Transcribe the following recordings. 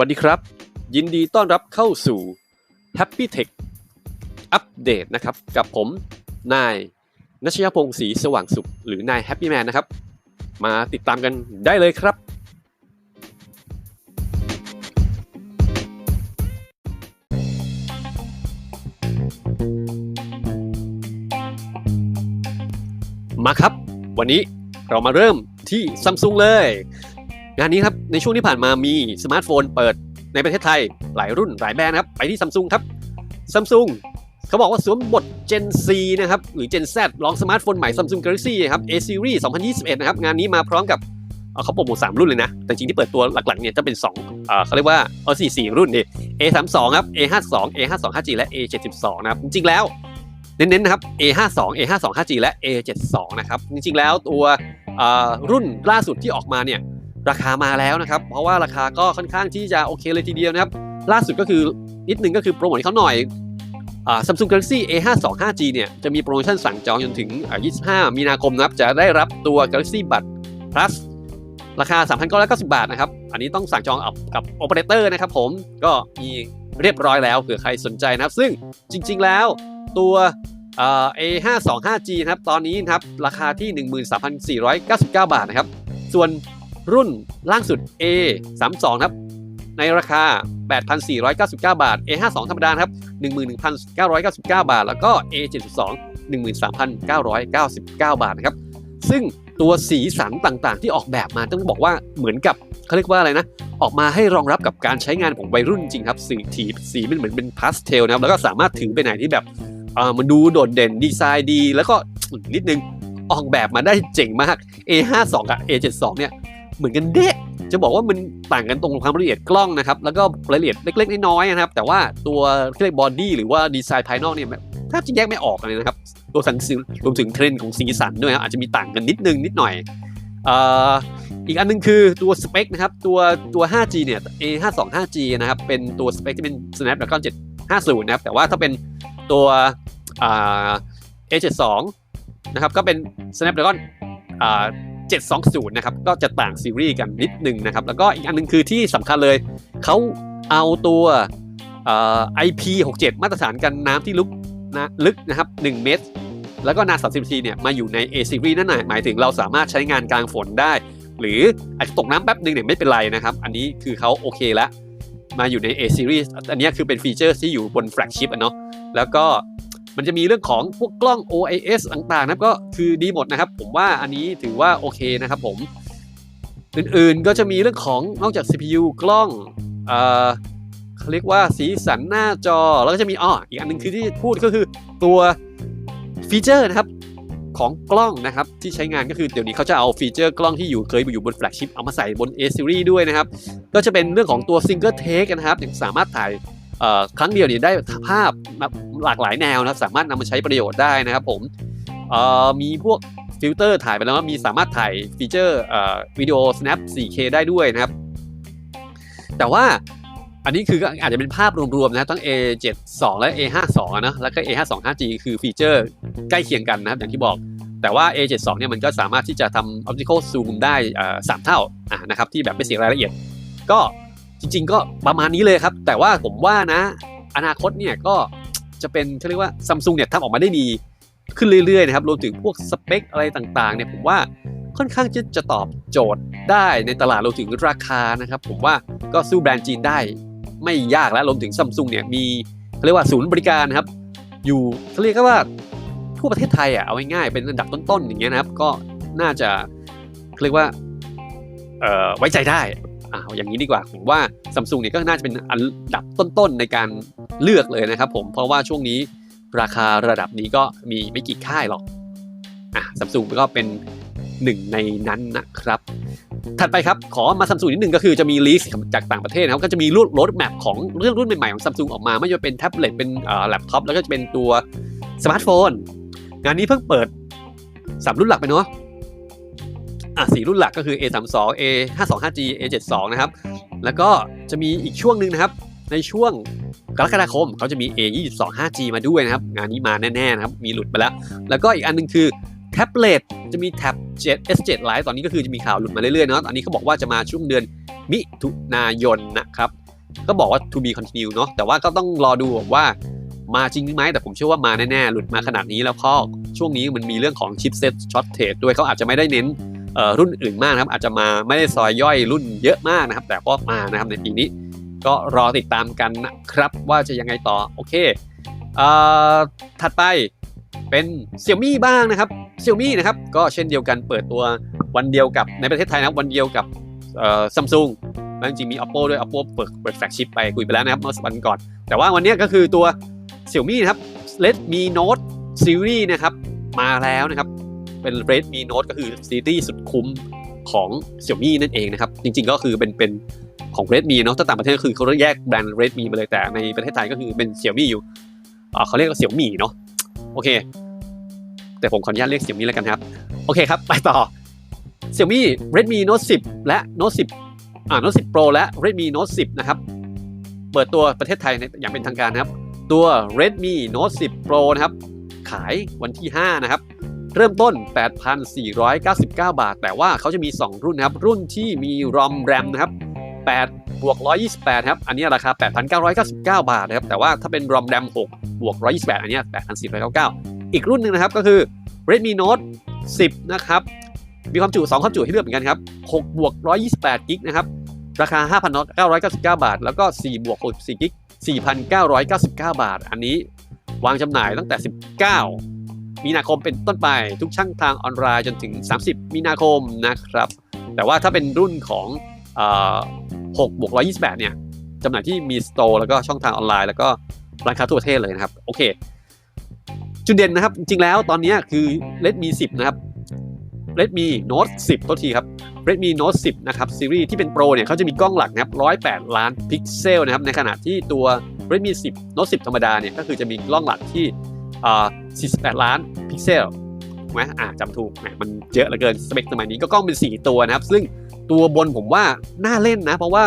วัสดีครับ ยินดีต้อนรับเข้าสู่ Happy Tech อัปเดตนะครับ กับผม นายนัชยพงศ์ศรีสว่างสุข หรือนาย Happy Man นะครับ มาติดตามกันได้เลยครับ มาครับ วันนี้เรามาเริ่มที่ซัมซุงเลย งานนี้ครับ ในช่วงที่ผ่านมามีสมาร์ทโฟนเปิดในประเทศไทยหลายรุ่นหลายแบรนด์นะครับ ไปที่ซัมซุงครับซัมซุงเขาบอกว่าสวมบท Gen C นะครับ หรือ Gen Z ลองสมาร์ทโฟนใหม่ Samsung Galaxy ครับ A Series 2021 นะครับ งานนี้มาพร้อมกับเเขาโปรโมท3รุ่นเลยนะ แต่จริงที่เปิดตัวหลักๆเนี่ยจะเป็น2เอ่อเขาเรียกว่าเออสี่สี่รุ่นดิ A32 ครับ A52 A52 5G และ A72 นะครับ จริงๆแล้วเน้นๆนะครับ A52 A52 5G และ A72 นะครับ จริงๆแล้วตัวรุ่นล่าสุดที่ออกมาเนี่ย ราคามาแล้วนะครับ เพราะว่าราคาก็ค่อนข้างที่จะโอเคเลยทีเดียวนะครับ ล่าสุดก็คือนิดนึงก็คือโปรโมทเขาหน่อยอ่า Samsung Galaxy A52 5G เนี่ยจะมีโปรโมชั่นสั่งจองจนถึงอ่า25 มีนาคมนะครับ จะได้รับตัว Galaxy b u d Plus ราคา 3,990 บาทนะครับ อันนี้ต้องสั่งจองกับกับโอเปอเรเตอร์นะครับผมก็มีเรียบร้อยแล้วเผื่อใครสนใจนะครับ ซึ่งจริง ๆ แล้วตัวเอ่อ A52 5G นะครับ ตอนนี้นะครับ ราคาที่ 13,499 บาทนะครับ ส่วน รุ่นล่างสุด A 3 2 ครับ ในราคา 8,499 บาท A 5 2 ธรรมดานะครับ 11,999 บาท แล้วก็ A 7 2 13,999 บาทนะครับ ซึ่งตัวสีสันต่างๆ ที่ออกแบบมาต้องบอกว่าเหมือนกับเขาเรียกว่าอะไรนะ ออกมาให้รองรับกับการใช้งานของวัยรุ่นจริงครับ สีถีสีมันเหมือนเป็นพาสเทลนะครับ แล้วก็สามารถถือไปไหนที่แบบเออมันดูโดดเด่นดีไซน์ดี แล้วก็นิดนึงออกแบบมาได้เจ๋งมาก A52 กับ A72 เนี่ย เหมือนกันเด๊ะจะบอกว่ามันต่างกันตรงความละเอียดกล้องนะครับ แล้วก็รายละเอียดเล็กๆน้อยๆนะครับ แต่ว่าตัวเรียกบอดี้หรือว่าดีไซน์ภายนอกเนี่ยแทบจะแยกไม่ออกเลยนะครับตัวสันสีรวมถึงเทรนด์ของสีสันด้วยนะอาจจะมีต่างกันนิดนึงนิดหน่อยอีกอันนึงคือตัวสเปคนะครับตัวตัว 5G เนี่ย A52 5G นะครับเป็นตัวสเปคที่เป็น Snapdragon 750 นะครับแต่ว่าถ้าเป็นตัว A72 นะครับก็เป็น Snapdragon 720 นะครับ ก็จะต่างซีรีส์กันนิดนึงนะครับ แล้วก็อีกอันนึงคือที่สำคัญเลย เขาเอาตัวเอ่อ IP67 มาตรฐานกันน้ำที่ลึกนะลึกนะครับ 1 เมตร แล้วก็นาน30นาทีเนี่ยมาอยู่ใน A series นั่นหมายหมายถึงเราสามารถใช้งานกลางฝนได้ หรืออาจจะตกน้ำแป๊บนึงเนี่ยไม่เป็นไรนะครับ อันนี้คือเขาโอเคแล้วมาอยู่ใน A series อันนี้คือเป็นฟีเจอร์ที่อยู่บนแฟลกชิพอะเนาะแล้วก็ มันจะมีเรื่องของพวกกล้อง OIS ต่างๆนะครับก็คือดีหมดนะครับ ผมว่าอันนี้ถือว่าโอเคนะครับผม อื่นๆก็จะมีเรื่องของนอกจาก CPU กล้องเอ่อเขาเรียกว่าสีสันหน้าจอแล้วก็จะมีอ้ออีกอันหนึงคือที่พูดก็คือตัวฟีเจอร์นะครับของกล้องนะครับที่ใช้งานก็คือเดี๋ยวนี้เขาจะเอาฟีเจอร์กล้องที่อยู่เคยอยู่บนแฟลกชิพเอามาใส่บน A series ด้วยนะครับ ก็จะเป็นเรื่องของตัว Single Take นะครับยังสามารถถ่าย ครั้งเดียวเนี่ยได้ภาพหลากหลายแนวนะครับสามารถนำมาใช้ประโยชน์ได้นะครับผมมีพวกฟิลเตอร์ถ่ายไปแล้วมีสามารถถ่ายฟีเจอร์วิดีโอ snap 4K ได้ด้วยนะครับ แต่ว่าอันนี้คืออาจจะเป็นภาพรวมๆนะทั้ง A72 และ A52 นะแล้วก็ A52 5G คือฟีเจอร์ใกล้เคียงกันนะครับอย่างที่บอกแต่ว่า A72 เนี่ยมันก็สามารถที่จะทำ optical zoom ได้สามเท่านะครับที่แบบไม่เสียรายละเอียด ก็ จริง ๆ ก็ประมาณนี้เลยครับ แต่ว่าผมว่านะ อนาคตเนี่ยก็จะเป็นเขาเรียกว่าซัมซุงเนี่ยทำออกมาได้ดีขึ้นเรื่อยๆนะครับรวมถึงพวกสเปคอะไรต่างๆเนี่ยผมว่าค่อนข้างจะจะตอบโจทย์ได้ในตลาดรวมถึงราคานะครับ ผมว่าก็สู้แบรนด์จีนได้ไม่ยากแล้วรวมถึงซัมซุงเนี่ยมีเขาเรียกว่าศูนย์บริการนะครับ อยู่เขาเรียกว่าทั่วประเทศไทยอะเอาง่ายๆเป็นอันดับต้นๆอย่างเงี้ยนะครับ ก็น่าจะเขาเรียกว่าไว้ใจได้ อ่าอย่างนี้ดีกว่าผมว่าซัมซุงเนี่ยก็น่าจะเป็นอันดับต้นๆในการเลือกเลยนะครับผมเพราะว่าช่วงนี้ราคาระดับนี้ก็มีไม่กี่ค่ายหรอกอะซัมซุงก็เป็นหนึ่งในนั้นนะครับ ถัดไปครับขอมาซัมซุงนิดหนึ่งก็คือจะมีลีสจากต่างประเทศนะครับก็จะมีรูดรถแมพของเรื่องรุ่นใหม่ๆของซัมซุงออกมา ไม่ว่าจะเป็นแท็บเล็ตเป็นแล็ปท็อปแล้วก็จะเป็นตัวสมาร์ทโฟน งานนี้เพิ่งเปิดสามรุ่นหลักไปเนาะ อะสี่รุ่นหลักก็คือ A32 A525G A72 นะครับ แล้วก็จะมีอีกช่วงหนึ่งนะครับ ในช่วงกรกฎาคมเขาจะมี A22 5G มาด้วยนะครับ งานนี้มาแน่ๆนะครับ มีหลุดไปแล้ว แล้วก็อีกอันหนึงคือแท็บเล็ตจะมีแท็บ7 S7 Lite ตอนนี้ก็คือจะมีข่าวหลุดมาเรื่อยๆเนาะตอนนี้เขาบอกว่าจะมาช่วงเดือนมิถุนายนนะครับ ก็บอกว่า to be continue เนาะแต่ว่าก็ต้องรอดูว่ามาจริงไหมแต่ผมเชื่อว่ามาแน่ๆ หลุดมาขนาดนี้แล้วก็ช่วงนี้มันมีเรื่องของ chipset shortage ด้วยเขาอาจจะไม่ได้เน้นเอ่อ รุ่นอื่นมากนะครับ อาจจะมาไม่ได้ซอยย่อยรุ่นเยอะมากนะครับ แต่ก็มานะครับในปีนี้ ก็รอติดตามกันนะครับ ว่าจะยังไงต่อโอเคเถัดไปเป็น Xiaomi บ้างนะครับ Xiaomi นะครับก็เช่นเดียวกันเปิดตัววันเดียวกับในประเทศไทยนะครับวันเดียวกับซัมซุงแล้วจริงมี Oppo ด้วย Oppo เปิดเปิดแฟลกชิพไปคุยไปแล้วนะครับเมื่อวันก่อน แต่ว่าวันนี้ก็คือตัว Xiaomi นะครับ Redmi Note Series นะครับมาแล้วนะครับ เป็น Redmi Note ก็คือซีรีส์สุดคุ้มของ Xiaomi นั่นเองนะครับ จริงๆก็คือเป็นเป็นของ Redmi เนาะถ้าต่างประเทศก็คือเขาแยกแบรนด์ Redmi มาเลยแต่ในประเทศไทยก็คือเป็น Xiaomi อยู่อ่าเขาเรียกว่า Xiaomi เนาะโอเค แต่ผมขออนุญาตเรียก Xiaomi แล้วกันครับ โอเคครับ ไปต่อ Xiaomi Redmi Note 10 และ Note 10อ่า Note 10 Pro และ Redmi Note 10 นะครับ เปิดตัวประเทศไทยในอย่างเป็นทางการนะครับ ตัว Redmi Note 10 Pro นะครับ ขายวันที่ 5 นะครับ เริ่มต้น 8,499 บาท แต่ว่าเขาจะมี 2 รุ่นนะครับ รุ่นที่มี ROM RAM นะครับ8บวก128ครับ อันนี้ราคา 8,999 บาทนะครับ แต่ว่าถ้าเป็น ROM RAM 6บวก128 อันนี้ 8,499 อีกรุ่นหนึ่งนะครับก็คือ Redmi Note 10 นะครับ มีความจุ 2 ความจุให้เลือกเหมือนกันครับ6บวก128กิกนะครับ ราคา 5,999 บาท แล้วก็4บวก64กิก4,999 บาท อันนี้วางจำหน่ายตั้งแต่ 19 มีนาคมเป็นต้นไป ทุกช่องทางออนไลน์จนถึง 30 มีนาคมนะครับ แต่ว่าถ้าเป็นรุ่นของเอ่อ6บวก128 เนี่ยจำหน่ายที่มีสโตร์แล้วก็ช่องทางออนไลน์แล้วก็ร้านค้าทั่วประเทศเลยนะครับ โอเค จุดเด่นนะครับ จริงแล้วตอนนี้คือ Redmi 10 นะครับ Redmi Note 10ตัวทีครับ Redmi Note 10 นะครับ ซีรีส์ที่เป็นโปรเนี่ยเขาจะมีกล้องหลักนะครับ108 ล้านพิกเซลนะครับ ในขณะที่ตัว Redmi 10 Note 10 ธรรมดาเนี่ยก็คือจะมีกล้องหลักที่ อ่า48 ล้านพิกเซลถูกไหมอ่าจำถูกแหมมันเยอะเหลือเกินสเปคสมัยนี้ก็กล้องเป็น 4 ตัวนะครับ ซึ่งตัวบนผมว่าน่าเล่นนะ เพราะว่า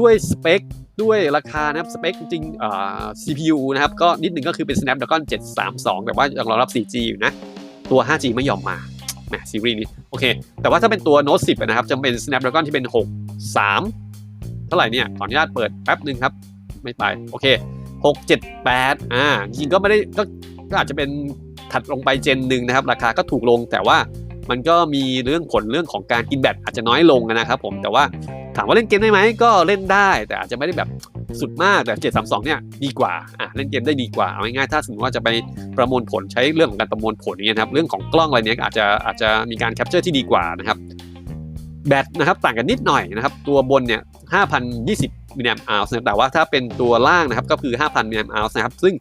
ด้วยสเปคด้วยราคานะครับสเปคจริงอ่า CPU นะครับ ก็นิดหนึ่งก็คือเป็น Snapdragon 732 แต่ว่ายังรองรับ 4G อยู่นะ ตัว 5G ไม่ยอมมาแหมซีรีส์นี้โอเค แต่ว่าถ้าเป็นตัว Note 10 นะครับจะเป็น Snapdragon ที่เป็น 6 3 เท่าไหร่เนี่ย ขออนุญาตเปิดแป๊บหนึ่งครับ ไม่ไป โอเค 6 7 8 อ่า จริงก็ไม่ได้ก็ ก็อาจจะเป็นถัดลงไปเจนหนึ่งนะครับ ราคาก็ถูกลงแต่ว่ามันก็มีเรื่องผลเรื่องของการกินแบตอาจจะน้อยลงนะครับผมแต่ว่าถามว่าเล่นเกมได้ไหมก็เล่นได้ แต่อาจจะไม่ได้แบบสุดมากแต่ 732 เนี่ยดีกว่าอะเล่นเกมได้ดีกว่าเอาง่ายๆถ้าสมมติว่าจะไปประมวลผลใช้เรื่องของการประมวลผลอย่างเงี้ยนะครับเรื่องของกล้องอะไรเนี้ยอาจจะอาจจะมีการแคปเจอร์ที่ดีกว่านะครับแบตนะครับต่างกันนิดหน่อยนะครับตัวบนเนี่ย5,020มิลลิแอมป์อัลแต่ว่าถ้าเป็นตัวล่างนะครับก็คือ 5,000มิลลิแอมป์อัลนะครับซึ่ง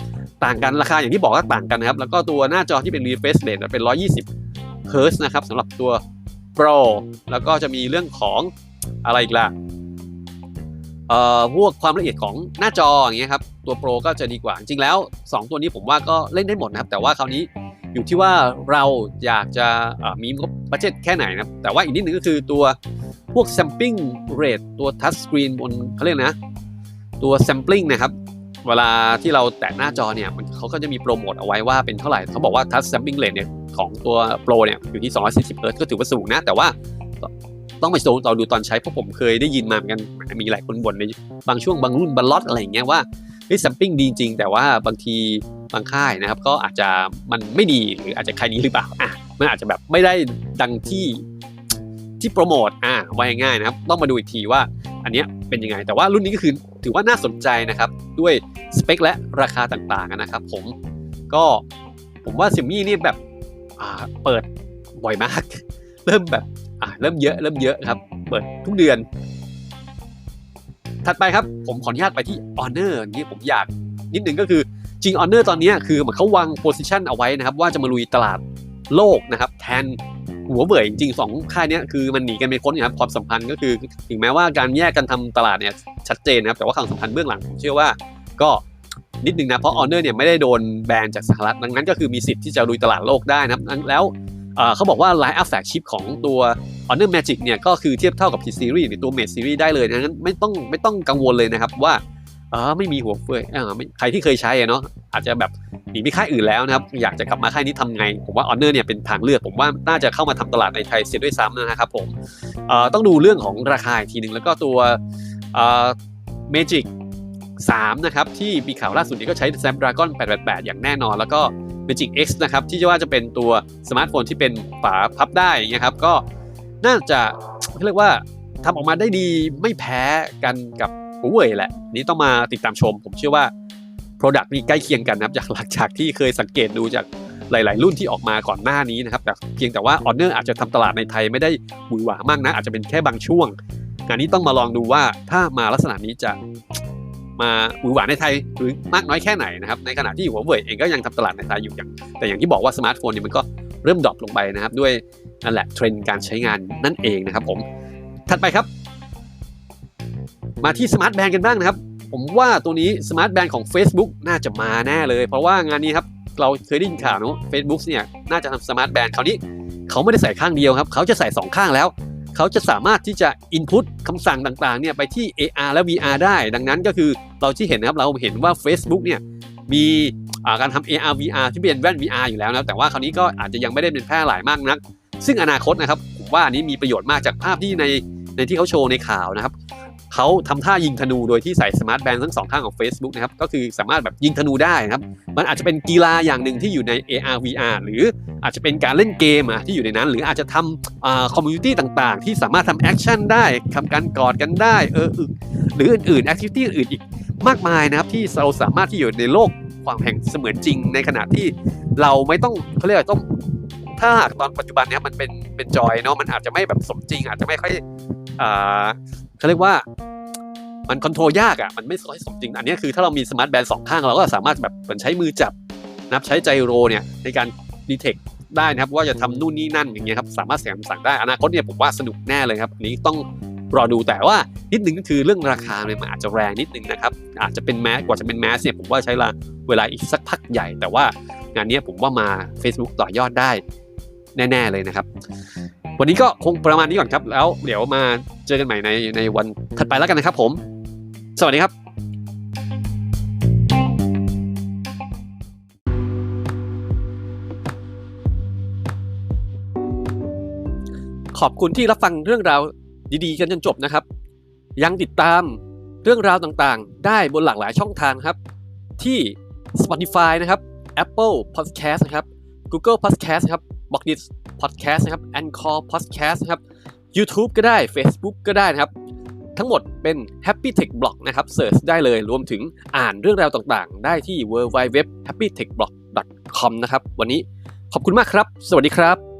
ต่างกันราคาอย่างที่บอกว่าต่างกันนะครับ แล้วก็ตัวหน้าจอที่เป็น refresh rate เป็น 120เฮิร์ตนะครับสำหรับตัว Pro แล้วก็จะมีเรื่องของอะไรอีกล่ะเอ่อพวกความละเอียดของหน้าจออย่างเงี้ยครับตัว Pro ก็จะดีกว่า จริงแล้ว 2 ตัวนี้ผมว่าก็เล่นได้หมดนะครับ แต่ว่าคราวนี้อยู่ที่ว่าเราอยากจะมีงบบัจเจ็ตแค่ไหนนะครับ แต่ว่าอีกนิดนึงก็คือตัวพวก sampling rate ตัว touch screen บนเขาเรียกนะ ตัว sampling นะครับ เวลาที่เราแตะหน้าจอเนี่ยมันเขาก็จะมีโปรโมทเอาไว้ว่าเป็นเท่าไหร่เขาบอกว่า touch sampling rate เนี่ยของตัว Pro เนี่ยอยู่ที่240 Hz ก็ถือว่าสูงนะ แต่ว่าต้องไปดูตอนดูตอนใช้เพราะผมเคยได้ยินมาเหมือนกันมีหลายคนบ่นในบางช่วงบางรุ่นบางล็อตอะไรอย่างเงี้ยว่าเฮ้ย sampling ดีจริง แต่ว่าบางทีบางค่ายนะครับ ก็อาจจะมันไม่ดีหรืออาจจะใค่ายนี้หรือเปล่าอะมันอาจจะแบบไม่ได้ดังที่ที่โปรโมทอะไว่าง่ายนะครับ ต้องมาดูอีกทีว่า อันนี้เป็นยังไง แต่ว่ารุ่นนี้ก็คือถือว่าน่าสนใจนะครับ ด้วยสเปคและราคาต่างๆนะครับ ผมก็ผมว่า Xiaomi นี่แบบเปิดบ่อยมาก เริ่มแบบเริ่มเยอะเริ่มเยอะครับ เปิดทุกเดือน ถัดไปครับผมขออนุญาตไปที่ Honor นี่ผมอยากนิดนึงก็คือจริง Honor ตอนนี้คือเหมือนเขาวางโพสิชันเอาไว้นะครับ ว่าจะมาลุยตลาดโลกนะครับ แทน หัวเว่ยจริงๆสองค่ายนี้คือมันหนีกันไม่พ้นนะครับความสัมพันธ์ก็คือถึงแม้ว่าการแยกกันทำตลาดเนี่ยชัดเจนนะครับแต่ว่าความสัมพันธ์เบื้องหลังผมเชื่อว่าก็นิดนึงนะเพราะ Honor เนี่ยไม่ได้โดนแบนจากสหรัฐดังนั้นก็คือมีสิทธิ์ที่จะลุยตลาดโลกได้นะครับแล้วเขาบอกว่า Line Up Flagship ของตัว Honor Magic เนี่ยก็คือเทียบเท่ากับ P Series หรือตัว Mate Series ได้เลยดังนั้นไม่ต้องไม่ต้องกังวลเลยนะครับว่าเออไม่มีหัวเฟื่อยใครที่เคยใช้เนาะอาจจะแบบ หนีไม่ค่ายอื่นแล้วนะครับอยากจะกลับมาค่ายนี้ทำไง ผมว่า Honor เนี่ยเป็นทางเลือก ผมว่าน่าจะเข้ามาทำตลาดในไทยเสียด้วยซ้ำนะครับผมเอ่อต้องดูเรื่องของราคาอีกทีหนึ่งแล้วก็ตัวเอ่อ Magic 3นะครับที่มีข่าวล่าสุดนี้ก็ใช้ Snapdragon 888 อย่างแน่นอน แล้วก็ Magic X นะครับที่จะว่าจะเป็นตัวสมาร์ทโฟนที่เป็นฝาพับได้นะครับก็น่าจะเรียกว่าทำออกมาได้ดีไม่แพ้กันกับ Huawei แหละ นี่ต้องมาติดตามชม ผมเชื่อว่า Product นี้ใกล้เคียงกันนะครับจากหลักจากที่เคยสังเกตดูจากหลาย ๆ รุ่นที่ออกมาก่อนหน้านี้นะครับแต่เพียงแต่ว่า Honor อาจจะทำตลาดในไทยไม่ได้หวือหวามากนะ อาจจะเป็นแค่บางช่วงงานนี้ต้องมาลองดูว่าถ้ามาลักษณะนี้จะมาหวือหวาในไทยหรือมากน้อยแค่ไหนนะครับในขณะที่หัวเว่ยเองก็ยังทำตลาดในไทยอยู่อย่าง แต่อย่างที่บอกว่าสมาร์ทโฟนเนี่ยมันก็เริ่มดรอปลงไปนะครับ ด้วยนั่นแหละเทรนด์การใช้งานนั่นเองนะครับผมถัดไปครับ มาที่สมาร์ทแบนด์กันบ้างนะครับ ผมว่าตัวนี้สมาร์ทแบนด์ของ Facebook น่าจะมาแน่เลย เพราะว่างานนี้ครับ เราเคยได้ยินข่าวนะเฟซบุ๊กเนี่ยน่าจะทำสมาร์ทแบนด์คราวนี้เขาไม่ได้ใส่ข้างเดียวครับ เขาจะใส่สองข้างแล้ว เขาจะสามารถที่จะ input คำสั่งต่างๆเนี่ยไปที่ AR และ VR ได้ ดังนั้นก็คือเราที่เห็นนะครับเราเห็นว่า Facebook เนี่ยมีการทำ AR VR ที่เป็นแว่น VR อยู่แล้วนะแต่ว่าคราวนี้ก็อาจจะยังไม่ได้เป็นแพร่หลายมากนัก ซึ่งอนาคตนะครับผมว่าอันนี้มีประโยชน์มากจากภาพที่ในในที่เขาโชว์ในข่าวนะครับ เขาทำท่ายิงธนูโดยที่ใส่สมาร์ทแบนด์ทั้งสองข้างของ Facebook นะครับ ก็คือสามารถแบบยิงธนูได้นะครับ มันอาจจะเป็นกีฬาอย่างหนึ่งที่อยู่ใน AR VR หรืออาจจะเป็นการเล่นเกมอะที่อยู่ในนั้น หรืออาจจะทำคอมมูนิตี้ต่างๆ ที่สามารถทำแอคชั่นได้ทำการกอดกันได้เอออึหรืออื่นๆแอคทิวิตี้อื่นอีกมากมายนะครับ ที่เราสามารถที่อยู่ในโลกความแห่งเสมือนจริงในขณะที่เราไม่ต้องเขาเรียกว่าต้อง ถ้าหากตอนปัจจุบันเนี้ยมันเป็นเป็นจอยเนาะมันอาจจะไม่แบบสมจริง อาจจะไม่ค่อยอ่าเขาเรียกว่ามันคอนโทรลยากอะมันไม่ค่อยสมจริง อันนี้คือถ้าเรามีสมาร์ทแบนด์สองข้างเราก็สามารถแบบเหมือนใช้มือจับนับใช้ไจโรเนี่ยในการดีเทคได้นะครับว่าจะทำนู่นนี่นั่นอย่างเงี้ยครับสามารถเสียงสั่งได้อนาคตเนี่ยผมว่าสนุกแน่เลยครับนนี้ต้องรอดูแต่ว่านิดนึงก็คือเรื่องราคาเนี่ยมันอาจจะแรงนิดนึงนะครับอาจจะเป็นแมสกว่าจะเป็นแมสเนี่ยผมว่าใช้เวลาอีกสักพักใหญ่ แต่ว่างานนี้ผมว่ามา Facebook ต่อยอดได้ แน่ ๆ เลยนะครับ วันนี้ก็คงประมาณนี้ก่อนครับ แล้วเดี๋ยวมาเจอกันใหม่ในในวันถัดไปแล้วกันนะครับผม สวัสดีครับขอบคุณที่รับฟังเรื่องราวดีๆ กันจนจบนะครับ ยังติดตามเรื่องราวต่างๆ ได้บนหลากหลายช่องทางครับ ที่ Spotify นะครับ Apple Podcast นะครับ Google Podcast ครับ บ็อกดิสพอดแคสต์นะครับแอนคอร์พอดแคสต์นะครับ YouTube ก็ได้ Facebook ก็ได้นะครับ ทั้งหมดเป็น Happy Tech Blog นะครับเสิร์ชได้เลยรวมถึงอ่านเรื่องราวต่างๆ ได้ที่ www.happytechblog.com นะครับ วันนี้ขอบคุณมากครับ สวัสดีครับ